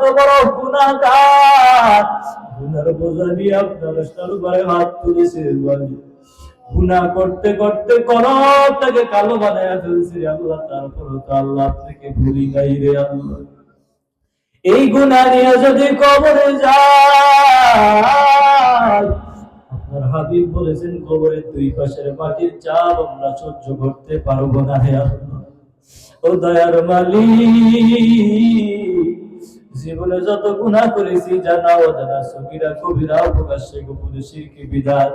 কত বড় গুণাগার গুনার বোঝা নিয়ে আপনার হাত তুলেছে গুনা করতে করতে কালো বানায় ফেলছে আল্লাহ আল্লাহ আপনাকে ভুলি নাই রে আল্লাহ। এই গুণা নিয়ে যদি কবরে যায় হাবিব বলেছেন, কবরের দুই পাশের মাটির চাপ আমরা সহ্য করতে পারব না হে আল্লাহ। ও দয়ার মালিক জীবনে যত গুনাহ করেছি, জানা ও জানা সগিরা, কবিরা প্রকাশ্যে গোপনে শিরকি বিদাত।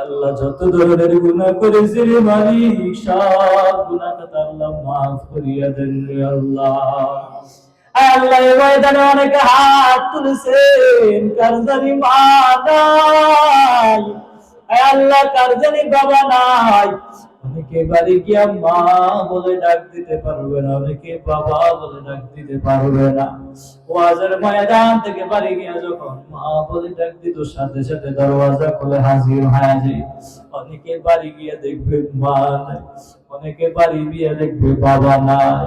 আল্লাহ, যত ধরনের গুনাহ করেছি রে মালিক, সব গুনাহ কথা আল্লাহ মাফ করিয়া দেন রে আল্লাহ। আল্লাহ ময়দানে অনেকে হাত তুলেছেন, কার জানি মা নাই? আল্লাহ, কার জানি বাবা নাই? অনেকে বাড়ি গিয়া মা বলে ডাক দিতে পারবে না, অনেকে বাবা বলে ডাক দিতে পারবে না। ওয়াজের ময়দান থেকে বাড়ি গিয়া যখন মা বলে ডাক দিত, সাথে সাথে দরওয়াজা খুলে হাজির যায়। অনেকে বাড়ি গিয়ে দেখবে মা নাই, অনেকে বাড়ি গিয়ে দেখবে বাবা নাই।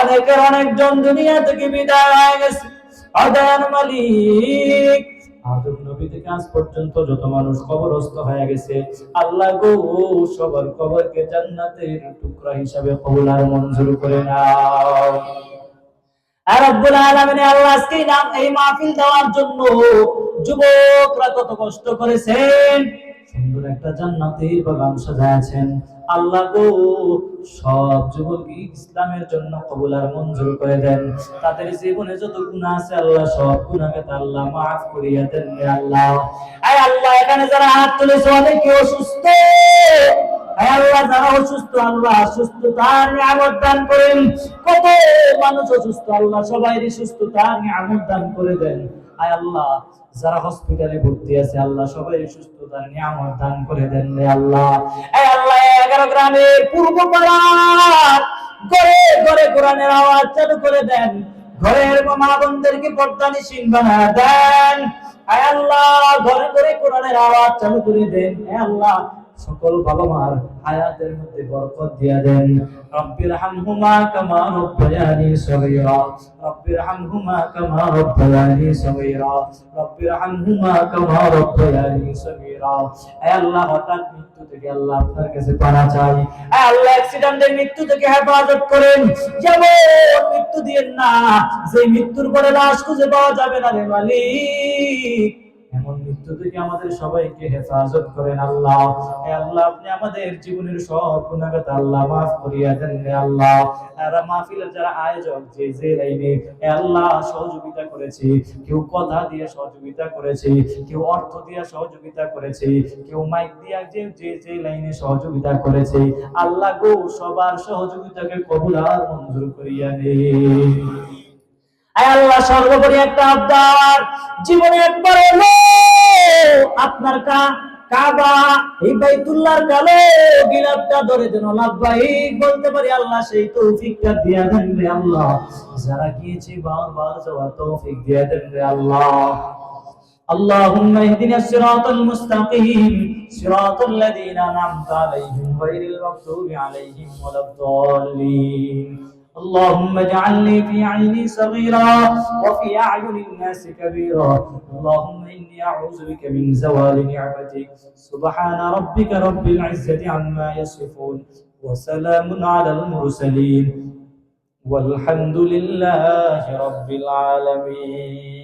অনেকের অনেকজন দুনিয়া থেকে বিদায় হয়ে গেছে। অদয়ান মালিক আদম নবী থেকে আজ পর্যন্ত যত মানুষ কবরস্থ হয়ে গেছে, আল্লাহ গো, সবার কবরকে জান্নাতের টুকরা হিসাবে কবুল আর মঞ্জুর করে নাও। আর রব্বুল আলামিন আল্লাহ আজকে এই মাহফিল দেওয়ার জন্য যুবকরা কত কষ্ট করেছেন। সুন্দর একটা জান্নাতের বাগান সাজাইছেন আল্লাহ গো, সব যুবক ইসলামের জন্য কবুল আর মঞ্জুর করে দেন। তাদের জীবনে যত গুনাহ আছে আল্লাহ, সব গুনাহকে আল্লাহ মাফ করিয়া দেন আল্লাহ। আয় আল্লাহ, এখানে যারা হাত তুলেছে, অনেকে অসুস্থ। আল্লাহ, যারা অসুস্থ, আল্লাহ সুস্থতার নিয়ামত দান করেন। কত মানুষ অসুস্থ, আল্লাহ সবাই সুস্থতার নিয়ামত দান করে দেন। আয় আল্লাহ, যারা হসপিটালে ভর্তি আছে, আল্লাহ সবাই সুস্থতার নিয়ামত দান করে দেন রে আল্লাহ। আয় আল্লাহ, এগারো গ্রামের পূর্ব পাড়ার ঘরে ঘরে কোরআনের আওয়াজ চালু করে দেন। ঘরের মা বোনদেরকে পর্দা নিশিন বানা দেন। আয় আল্লাহ, ঘরে ঘরে কোরআনের আওয়াজ চালু করে দেন। আয় আল্লাহ সকল বাবা মার হায়াতের মধ্যে বরকত দিয়া দেন। রব্বির হামহুমা কামা রব্বায়ানি সগীরা। রব্বির হামহুমা কামা রব্বায়ানি সগীরা। রব্বির হামহুমা কামা রব্বায়ানি সগীরা। হে আল্লাহ, হঠাৎ মৃত্যু থেকে আল্লাহ আপনার কাছে পানা চাই। হে আল্লাহ অ্যাক্সিডেন্টের মৃত্যু থেকে হেফাজত করেন। যেমন মৃত্যু দিয়েন না যে মৃত্যুর পরে লাশ খুঁজে পাওয়া যাবে না রে মালিক। এমন মৃত্যু থেকে আমাদের সবাইকে হেফাজত করেন আল্লাহ। আল্লাহ, আপনি আমাদের জীবনের সব গুণাগত আল্লাহ মাফ করিয়া দেন আল্লাহ। আর মাহফিলের যারা আয়োজক, যে যে লাইনে আল্লাহ, সহযোগিতা করেছে। কেউ কথা দিয়ে সহযোগিতা করেছে, কেউ অর্থ দিয়ে সহযোগিতা করেছে, কেউ মাইক দিয়া যে যে যে লাইনে সহযোগিতা করেছে। আল্লাহ গো, সবার সহযোগিতাকে কবুল আর মঞ্জুর করিয়া নে। আয় আল্লাহ সর্বোপরি একটা আবদার জীবনে একবার এলো আপনার কা কাবা এই বাইতুল্লাহর কালো গিলাপটা ধরে যেন লাভবাহিক বলতে পারি আল্লাহ সেই তৌফিকটা দিয়া দেন রে আল্লাহ যারা গিয়েছে বারবার যাওয়ার তৌফিক দিয়া দেন রে আল্লাহ اللهم اهدنا الصراط المستقيم صراط الذين أنعمت عليهم غير المغضوب عليهم ولا الضالين اللهم اجعلني في عيني صغيرا وفي أعين الناس كبيرا. اللهم إني أعوذ بك من زوال نعمتك. سبحان ربك رب العزة عما يصفون. وسلام على المرسلين. والحمد لله رب العالمين.